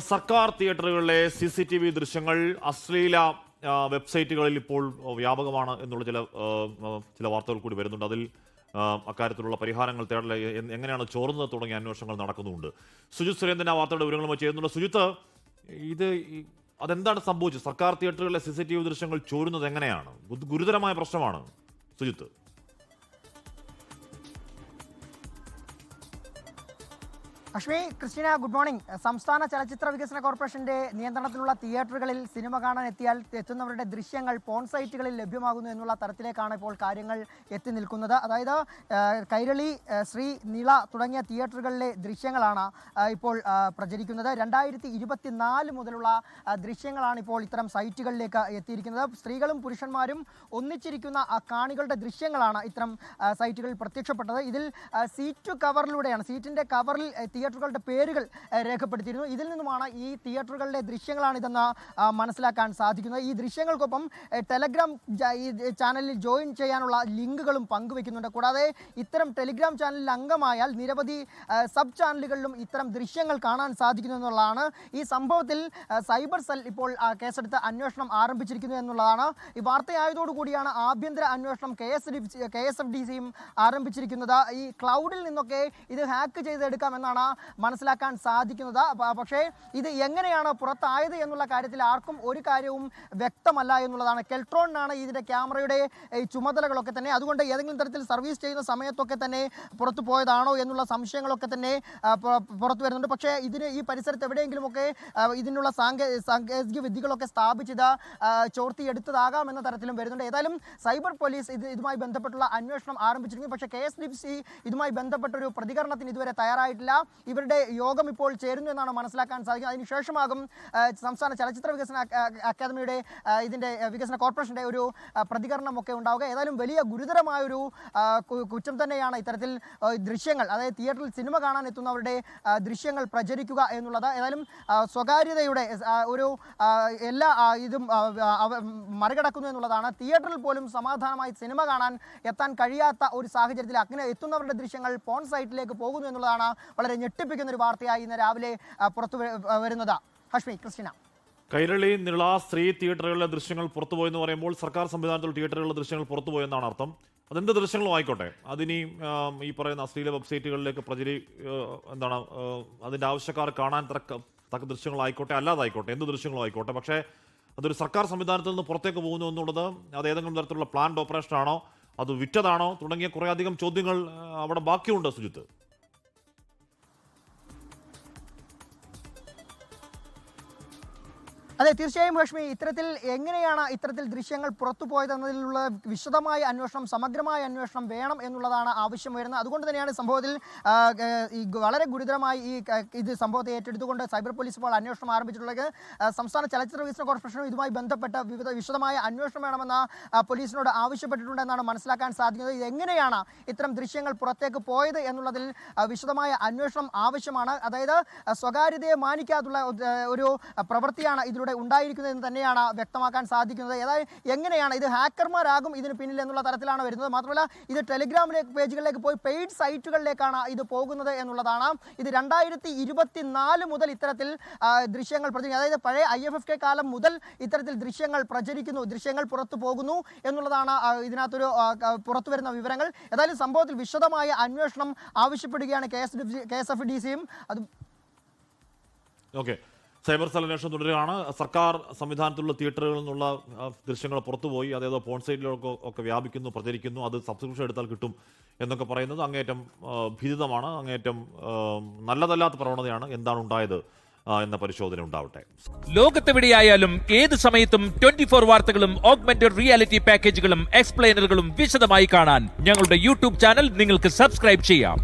സർക്കാർ തിയേറ്ററുകളിലെ C C T V ദൃശ്യങ്ങൾ അശ്ലീല വെബ്സൈറ്റുകളിൽ ഇപ്പോൾ വ്യാപകമാണ് എന്നുള്ള ചില ചില വാർത്തകൾ കൂടി വരുന്നുണ്ട്. അതിൽ അക്കാര്യത്തിലുള്ള പരിഹാരങ്ങൾ തേടൽ എങ്ങനെയാണ് ചോർന്നത് തുടങ്ങിയ അന്വേഷണങ്ങൾ നടക്കുന്നുണ്ട്. സുജിത് സുരേന്ദ്രൻ ആ വാർത്തയുടെ വിവരങ്ങളുമായി ചെയ്യുന്നുണ്ട്. സുജിത്ത് ഇത് അതെന്താണ് സംഭവിച്ചത്? സർക്കാർ തിയേറ്ററുകളിലെ സി സി ടി വി ദൃശ്യങ്ങൾ ചോരുന്നത് എങ്ങനെയാണ്? ഗുരുതരമായ പ്രശ്നമാണ്. സുജിത്ത്. അശ്വി ക്രിസ്റ്റീന ഗുഡ് മോർണിംഗ്. സംസ്ഥാന ചലച്ചിത്ര വികസന കോർപ്പറേഷന്റെ നിയന്ത്രണത്തിലുള്ള തിയേറ്ററുകളിൽ സിനിമ കാണാൻ എത്തിയാൽ എത്തുന്നവരുടെ ദൃശ്യങ്ങൾ പോൺ സൈറ്റുകളിൽ ലഭ്യമാകുന്നു എന്നുള്ള തരത്തിലേക്കാണ് ഇപ്പോൾ കാര്യങ്ങൾ എത്തി നിൽക്കുന്നത്. അതായത് കൈരളി ശ്രീ നിള തുടങ്ങിയ തിയേറ്ററുകളിലെ ദൃശ്യങ്ങളാണ് ഇപ്പോൾ പ്രചരിക്കുന്നത്. രണ്ടായിരത്തി മുതലുള്ള ദൃശ്യങ്ങളാണ് ഇപ്പോൾ ഇത്തരം സൈറ്റുകളിലേക്ക് എത്തിയിരിക്കുന്നത്. സ്ത്രീകളും പുരുഷന്മാരും ഒന്നിച്ചിരിക്കുന്ന കാണികളുടെ ദൃശ്യങ്ങളാണ് ഇത്തരം സൈറ്റുകളിൽ പ്രത്യക്ഷപ്പെട്ടത്. ഇതിൽ സീറ്റ് കവറിലൂടെയാണ് സീറ്റിന്റെ കവറിൽ ആ, തിയേറ്ററുകളുടെ പേരുകൾ രേഖപ്പെടുത്തിയിരുന്നു. ഇതിൽ നിന്നുമാണ് ഈ തിയേറ്ററുകളുടെ ദൃശ്യങ്ങളാണ് ഇതെന്ന് മനസ്സിലാക്കാൻ സാധിക്കുന്നത്. ഈ ദൃശ്യങ്ങൾക്കൊപ്പം ടെലഗ്രാം ഈ ചാനലിൽ ജോയിൻ ചെയ്യാനുള്ള ലിങ്കുകളും പങ്കുവെക്കുന്നുണ്ട്. കൂടാതെ ഇത്തരം ടെലിഗ്രാം ചാനലിൽ അംഗമായാൽ നിരവധി സബ് ചാനലുകളിലും ഇത്തരം ദൃശ്യങ്ങൾ കാണാൻ സാധിക്കുന്നു എന്നുള്ളതാണ് ഈ സംഭവത്തിൽ സൈബർ സെൽ ഇപ്പോൾ കേസെടുത്ത് അന്വേഷണം ആരംഭിച്ചിരിക്കുന്നു എന്നുള്ളതാണ്. ഈ വാർത്തയായതോടുകൂടിയാണ് ആഭ്യന്തര അന്വേഷണം K S D K S F D സിയും ആരംഭിച്ചിരിക്കുന്നത്. ഈ ക്ലൗഡിൽ നിന്നൊക്കെ ഇത് ഹാക്ക് ചെയ്തെടുക്കാമെന്നാണ് മനസ്സിലാക്കാൻ സാധിക്കുന്നത്. പക്ഷേ ഇത് എങ്ങനെയാണ് പുറത്തായത് എന്നുള്ള കാര്യത്തിൽ ആർക്കും ഒരു കാര്യവും വ്യക്തമല്ല എന്നുള്ളതാണ്. കെൽട്രോണിനാണ് ഇതിന്റെ ക്യാമറയുടെ ചുമതലകളൊക്കെ തന്നെ. അതുകൊണ്ട് ഏതെങ്കിലും തരത്തിൽ സർവീസ് ചെയ്യുന്ന സമയത്തൊക്കെ തന്നെ പുറത്തു പോയതാണോ എന്നുള്ള സംശയങ്ങളൊക്കെ തന്നെ പുറത്തു വരുന്നുണ്ട്. പക്ഷേ ഇതിന് ഈ പരിസരത്ത് എവിടെയെങ്കിലുമൊക്കെ ഇതിനുള്ള സാങ്കേ സാങ്കേതിക വിദ്യകളൊക്കെ സ്ഥാപിച്ചത് ചോർത്തിയെടുത്തതാകാം എന്ന തരത്തിലും വരുന്നുണ്ട്. ഏതായാലും സൈബർ പോലീസ് ഇത് ഇതുമായി ബന്ധപ്പെട്ടുള്ള അന്വേഷണം ആരംഭിച്ചിരുന്നു പക്ഷേ കെ എസ് ഡി സി ഇതുമായി ബന്ധപ്പെട്ടൊരു പ്രതികരണത്തിന് ഇതുവരെ തയ്യാറായിട്ടില്ല. ഇവരുടെ യോഗം ഇപ്പോൾ ചേരുന്നു എന്നാണ് മനസ്സിലാക്കാൻ സാധിക്കുന്നത്. അതിനുശേഷമാകും സംസ്ഥാന ചലച്ചിത്ര വികസന അക്ക- അക്ക- അക്കാദമിയുടെ ഇതിന്റെ വികസന കോർപ്പറേഷന്റെ ഒരു പ്രതികരണമൊക്കെ ഉണ്ടാവുക. ഏതായാലും വലിയ ഗുരുതരമായൊരു കുറ്റം തന്നെയാണ് ഇത്തരത്തിൽ ദൃശ്യങ്ങൾ. അതായത് തിയേറ്ററിൽ സിനിമ കാണാൻ എത്തുന്നവരുടെ ദൃശ്യങ്ങൾ പ്രചരിക്കുക എന്നുള്ളത്. ഏതായാലും സ്വകാര്യതയുടെ ഒരു എല്ലാ ഇതും മറികടക്കുന്നു എന്നുള്ളതാണ്. തിയേറ്ററിൽ പോലും സമാധാനമായി സിനിമ കാണാൻ എത്താൻ കഴിയാത്ത ഒരു സാഹചര്യത്തിൽ അങ്ങനെ എത്തുന്നവരുടെ ദൃശ്യങ്ങൾ പോൺ സൈറ്റിലേക്ക് പോകുന്നു എന്നുള്ളതാണ് വളരെ ഞെട്ടിപ്പിക്കുന്ന ഒരു വാർത്തയായി ഇന്ന് രാവിലെ പുറത്തു വരുന്നത്. ഹഷ്മി ക്രിസ്റ്റിന. കൈരളി നിള സ്ത്രീ തിയേറ്ററുകളിലെ ദൃശ്യങ്ങൾ പുറത്തുപോയെന്ന് പറയുമ്പോൾ സർക്കാർ സംവിധാനത്തിലുള്ള തിയേറ്ററുകളിലെ ദൃശ്യങ്ങൾ പുറത്തുപോയെന്നാണ് അർത്ഥം. അതെന്ത് ദൃശ്യങ്ങളും ആയിക്കോട്ടെ. അതിനി ഈ പറയുന്ന അശ്ലീല വെബ്സൈറ്റുകളിലേക്ക് പ്രചരി എന്താണ് അതിന്റെ ആവശ്യക്കാർ കാണാൻ തക്ക തക്ക ദൃശ്യങ്ങളായിക്കോട്ടെ അല്ലാതായിക്കോട്ടെ എന്ത് ദൃശ്യങ്ങളും ആയിക്കോട്ടെ. പക്ഷേ അതൊരു സർക്കാർ സംവിധാനത്തിൽ നിന്ന് പുറത്തേക്ക് പോകുന്നു എന്നുള്ളത് അത് ഏതെങ്കിലും തരത്തിലുള്ള പ്ലാൻഡ് ഓപ്പറേഷൻ ആണോ അത് വിറ്റതാണോ തുടങ്ങിയ കുറേയധികം ചോദ്യങ്ങൾ അവിടെ ബാക്കിയുണ്ട് സുജിത്ത്. അതെ തീർച്ചയായും ലക്ഷ്മി ഇത്തരത്തിൽ എങ്ങനെയാണ് ഇത്തരത്തിൽ ദൃശ്യങ്ങൾ പുറത്തു പോയതെന്നതിലുള്ള വിശദമായ അന്വേഷണം സമഗ്രമായ അന്വേഷണം വേണം എന്നുള്ളതാണ് ആവശ്യം വരുന്നത്. അതുകൊണ്ട് തന്നെയാണ് സംഭവത്തിൽ വളരെ ഗുരുതരമായി ഈ ഇത് സംഭവത്തെ ഏറ്റെടുത്തുകൊണ്ട് സൈബർ പോലീസ് ഇപ്പോൾ അന്വേഷണം ആരംഭിച്ചിട്ടുള്ളത്. സംസ്ഥാന ചലച്ചിത്ര വികസന കോർപ്പറേഷനും ഇതുമായി ബന്ധപ്പെട്ട വിവിധ വിശദമായ അന്വേഷണം വേണമെന്ന പോലീസിനോട് പോലീസിനോട് ആവശ്യപ്പെട്ടിട്ടുണ്ടെന്നാണ് മനസ്സിലാക്കാൻ സാധിക്കുന്നത്. ഇതെങ്ങനെയാണ് ഇത്തരം ദൃശ്യങ്ങൾ പുറത്തേക്ക് പോയത് എന്നുള്ളതിൽ വിശദമായ അന്വേഷണം ആവശ്യമാണ്. അതായത് സ്വകാര്യതയെ മാനിക്കാതുള്ള ഒരു പ്രവൃത്തിയാണ് ഇതിലൂടെ ഉണ്ടായിരിക്കുന്നത് എന്ന് തന്നെയാണ് വ്യക്തമാക്കാൻ സാധിക്കുന്നത്. ഏതായാലും എങ്ങനെയാണ് ഇത് ഹാക്കർമാരാകും ഇതിന് പിന്നിൽ എന്നുള്ള തരത്തിലാണ് വരുന്നത്? മാത്രമല്ല ഇത് ടെലിഗ്രാമിലേക്ക് പേജുകളിലേക്ക് പോയി പെയ്ഡ് സൈറ്റുകളിലേക്കാണ് ഇത് പോകുന്നത് എന്നുള്ളതാണ്. ഇത് രണ്ടായിരത്തി ഇരുപത്തിനാല് മുതൽ ഇത്തരത്തിൽ ദൃശ്യങ്ങൾ പ്രചരിക്കും അതായത് പഴയ ഐ എഫ് എഫ് കെ കാലം മുതൽ ഇത്തരത്തിൽ ദൃശ്യങ്ങൾ പ്രചരിക്കുന്നു ദൃശ്യങ്ങൾ പുറത്തു പോകുന്നു എന്നുള്ളതാണ് ഇതിനകത്തൊരു പുറത്തു വരുന്ന വിവരങ്ങൾ. ഏതായാലും സംഭവത്തിൽ വിശദമായ അന്വേഷണം ആവശ്യപ്പെടുകയാണ് K S K S F D സിയും. അത് ഓക്കെ. സൈബർ സെൽ അന്വേഷണം തുടരുകയാണ്. സർക്കാർ സംവിധാനത്തിലുള്ള തിയേറ്ററുകളിൽ നിന്നുള്ള ദൃശ്യങ്ങൾ പുറത്തുപോയി. അതേതോ പോൺ സൈറ്റിലൊക്കെ ഒക്കെ വ്യാപിക്കുന്നു പ്രചരിക്കുന്നു. അത് സബ്സ്ക്രിപ്ഷൻ എടുത്താൽ കിട്ടും എന്നൊക്കെ പറയുന്നത് അങ്ങേറ്റം ഭീതിതമാണ്. അങ്ങേറ്റം നല്ലതല്ലാത്ത പ്രവണതയാണ് എന്താണ് ഉണ്ടായത് എന്ന പരിശോധന ഉണ്ടാവട്ടെ. ലോകത്തെവിടെയായാലും ഏത് സമയത്തും ട്വന്റി ഫോർ വാർത്തകളും ഓഗ്മെന്റഡ് റിയാലിറ്റി പാക്കേജുകളും എക്സ്പ്ലെയിനറുകളും വിശദമായി കാണാൻ ഞങ്ങളുടെ യൂട്യൂബ് ചാനൽ നിങ്ങൾക്ക് സബ്സ്ക്രൈബ് ചെയ്യാം.